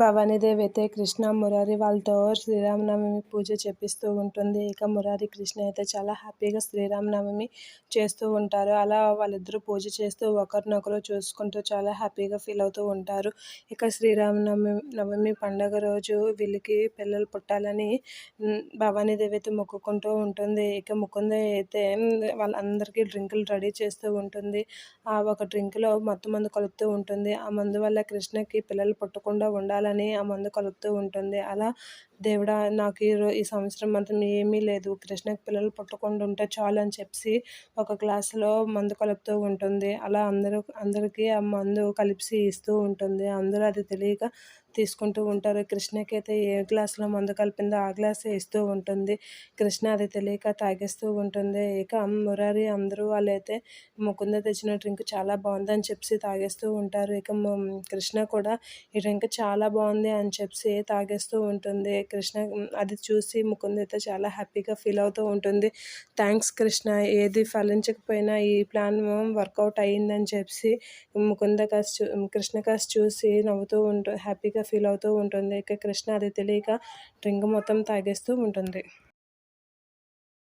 భవానీదేవి అయితే కృష్ణ మురారి వాళ్ళతో శ్రీరామనవమి పూజ చేపిస్తూ ఉంటుంది. ఇక మురారి కృష్ణ అయితే చాలా హ్యాపీగా శ్రీరామనవమి చేస్తూ ఉంటారు. అలా వాళ్ళిద్దరూ పూజ చేస్తూ ఒకరినొకరు చూసుకుంటూ చాలా హ్యాపీగా ఫీల్ అవుతూ ఉంటారు. ఇక శ్రీరామనవమి నవమి పండగ రోజు వీళ్ళకి పిల్లలు పుట్టాలని భవానీదేవి అయితే మొక్కుకుంటూ ఉంటుంది. ఇక ముకుంద అయితే వాళ్ళందరికీ డ్రింకులు రెడీ చేస్తూ ఉంటుంది. ఆ ఒక డ్రింక్లో మొత్తం మందు కలుపుతూ ఉంటుంది. ఆ మందు వల్ల కృష్ణకి పిల్లలు పుట్టకుండా ఉండాలి. ఉండాలని ఆ మందు కలుపుతూ ఉంటుంది. అలా దేవుడా నాకు ఈ ఈ సంవత్సరం మాత్రం ఏమీ లేదు. కృష్ణకి పిల్లలు పుట్టకుండా ఉంటే చాలు అని చెప్పి ఒక గ్లాసులో మందు కలుపుతూ ఉంటుంది. అలా అందరూ అందరికీ ఆ మందు కలిపి ఇస్తూ ఉంటుంది. అందరూ అది తెలియక తీసుకుంటూ ఉంటారు. కృష్ణకి అయితే ఏ గ్లాసులో మందు కలిపిందో ఆ గ్లాసే ఇస్తూ ఉంటుంది. కృష్ణ అది తెలియక తాగేస్తూ ఉంటుంది. ఇక మురారి అందరూ వాళ్ళైతే ముకుంద తెచ్చిన డ్రింక్ చాలా బాగుందని చెప్పి తాగేస్తూ ఉంటారు. ఇక కృష్ణ కూడా ఈ డ్రింక్ చాలా బాగుంది అని చెప్పి తాగేస్తూ ఉంటుంది. కృష్ణ అది చూసి ముకుంద అయితే చాలా హ్యాపీగా ఫీల్ అవుతూ ఉంటుంది. థ్యాంక్స్ కృష్ణ ఏది ఫలించకపోయినా ఈ ప్లాన్ వర్కౌట్ అయ్యిందని చెప్పి ముకుంద కాస్ కృష్ణ కాస్ చూసి నవ్వుతూ ఉంటూ హ్యాపీగా ఫీల్ అవుతూ ఉంటుంది. ఇక కృష్ణ అది తెలియక డ్రింక్ మొత్తం తాగేస్తూ ఉంటుంది.